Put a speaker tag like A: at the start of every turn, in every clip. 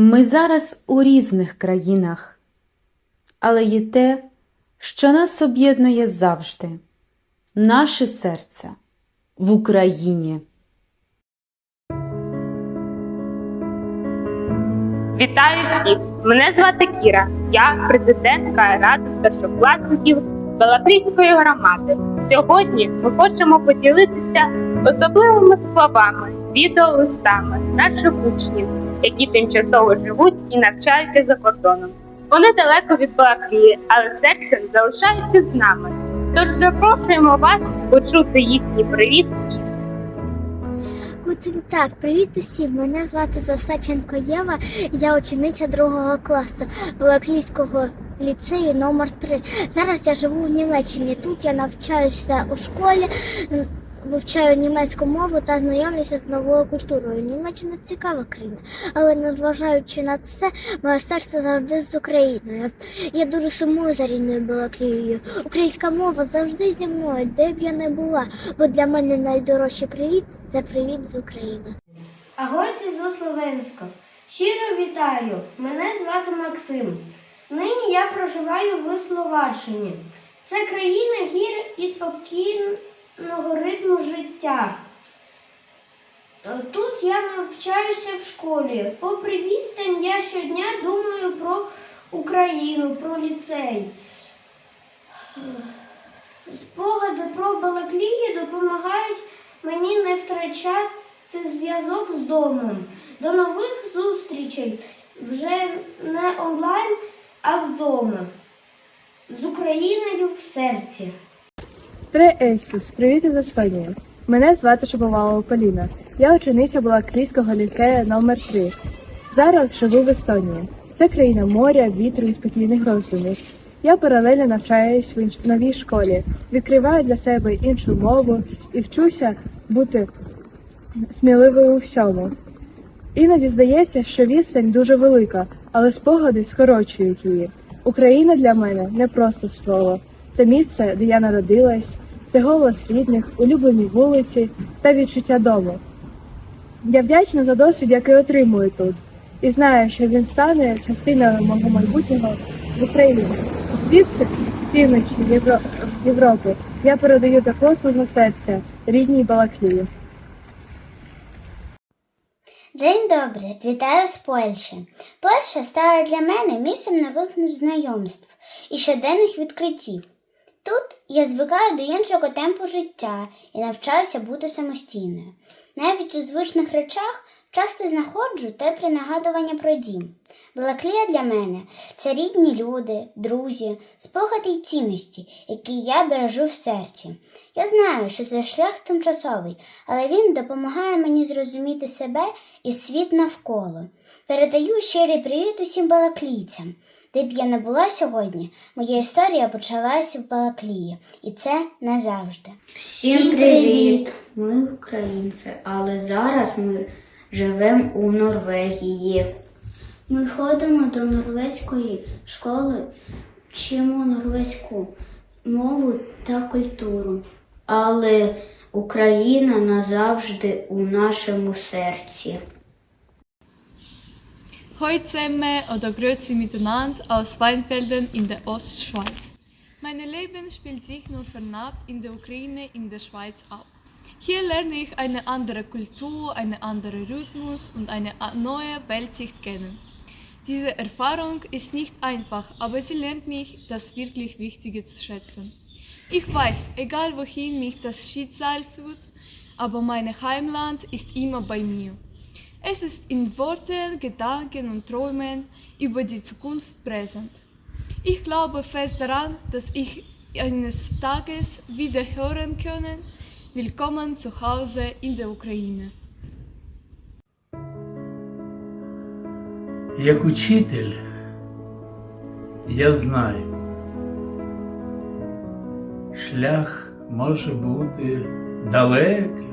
A: Ми зараз у різних країнах, але є те, що нас об'єднує завжди наше серце в Україні.
B: Вітаю всіх! Мене звати Кіра. Я президентка Ради старшокласників Балаклійської громади. Сьогодні ми хочемо поділитися особливими словами, відеолистами наших учнів, які тимчасово живуть і навчаються за кордоном. Вони далеко від Балаклії, але серцем залишаються з нами. Тож запрошуємо вас почути їхній привіт із
C: так, привіт усім. Мене звати Засаченко Єва. Я учениця другого класу Балаклійського ліцею номер 3 Зараз я живу в Німеччині. Тут я навчаюся у школі, вивчаю німецьку мову та знайомлюся з новою культурою. Німеччина цікава країна, але незважаючи на це, моє серце завжди з Україною. Я дуже сумую за рідною Балаклією. Українська мова завжди зі мною, де б я не була, бо для мене найдорожчий привіт це привіт з України.
D: Агойте зо Словенська. Щиро вітаю! Мене звати Максим. Нині я проживаю в Словаччині. Це країна гір і спокійного ритму життя. Тут я навчаюся в школі. Попри відстань, я щодня думаю про Україну, про ліцей. Спогади про Балаклію допомагають мені не втрачати зв'язок з домом. До нових зустрічей вже не онлайн, а вдома. З Україною в серці.
E: Три Ельсус, привіт із Естонії. Мене звати Шаповалова Поліна. Я учениця Балаклійського ліцею номер 3 Зараз живу в Естонії. Це країна моря, вітру і спокійних роздумів. Я паралельно навчаюсь в новій школі, відкриваю для себе іншу мову і вчуся бути сміливою у всьому. Іноді здається, що відстань дуже велика, але спогади скорочують її. Україна для мене не просто слово. Це місце, де я народилась, це голос рідних, улюблені вулиці та відчуття дому. Я вдячна за досвід, який отримую тут, і знаю, що він стане частиною мого майбутнього в Україні. Звідси, з півночі Євро... Європи, я передаю тепло свого серця рідній Балаклії.
C: День добрий, вітаю з Польщі. Польща стала для мене місцем нових знайомств і щоденних відкриттів. Тут я звикаю до іншого темпу життя і навчаюся бути самостійною. Навіть у звичних речах часто знаходжу теплі нагадування про дім. Балаклія для мене це рідні люди, друзі, спогади й цінності, які я бережу в серці. Я знаю, що це шлях тимчасовий, але він допомагає мені зрозуміти себе і світ навколо. Передаю щирий привіт усім балаклійцям. Де б я не була сьогодні, моя історія почалася в Балаклії, і це назавжди.
F: Всім привіт! Ми українці, але зараз ми живемо у Норвегії. Ми ходимо до норвезької школи, вчимо норвезьку мову та культуру. Але Україна назавжди у нашому серці.
G: Heute zusammen oder grüezi miteinander aus Weinfelden in der Ostschweiz. Mein Leben spielt sich nur fernab in der Ukraine, in der Schweiz ab. Hier lerne ich eine andere Kultur, einen anderen Rhythmus und eine neue Weltsicht kennen. Diese Erfahrung ist nicht einfach, aber sie lernt mich, das wirklich Wichtige zu schätzen. Ich weiß, egal wohin mich das Schicksal führt, aber mein Heimland ist immer bei mir. Es ist in Worten, Gedanken und Träumen über die Zukunft präsent. Ich glaube fest daran, dass ich eines Tages wieder hören können, Willkommen zu Hause in der Ukraine.
H: Як учитель, я знаю, шлях може бути далеким,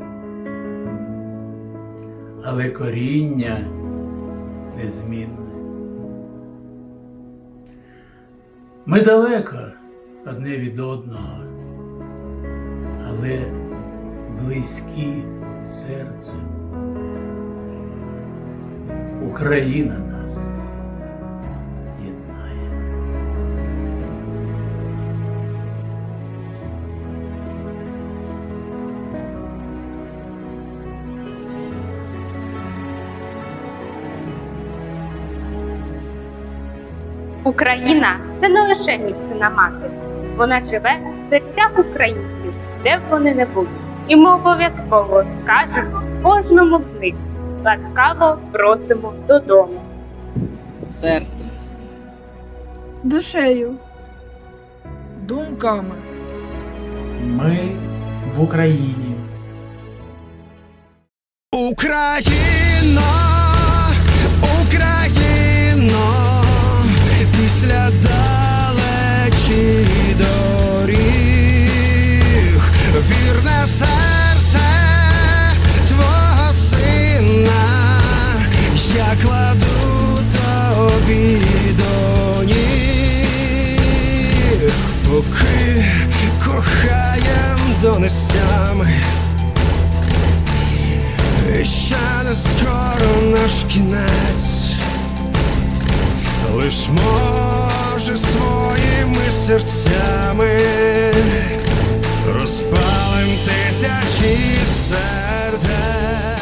H: Але коріння незмінне. Ми далеко одне від одного, але близькі серцем. Україна нас
B: Україна це не лише місце на мапі. Вона живе в серцях українців, де б вони не були. І ми обов'язково скажемо кожному з них ласкаво просимо додому.
I: серцем,
E: Душею.
I: думками.
J: Ми в Україні.
K: Україно, після далечі доріг, вірне серце твого сина, я кладу тобі до ніг, поки кохаєм донестями. Ще не скоро наш кінець, лиш Боже, своїми серцями розпалим тисячі сердець.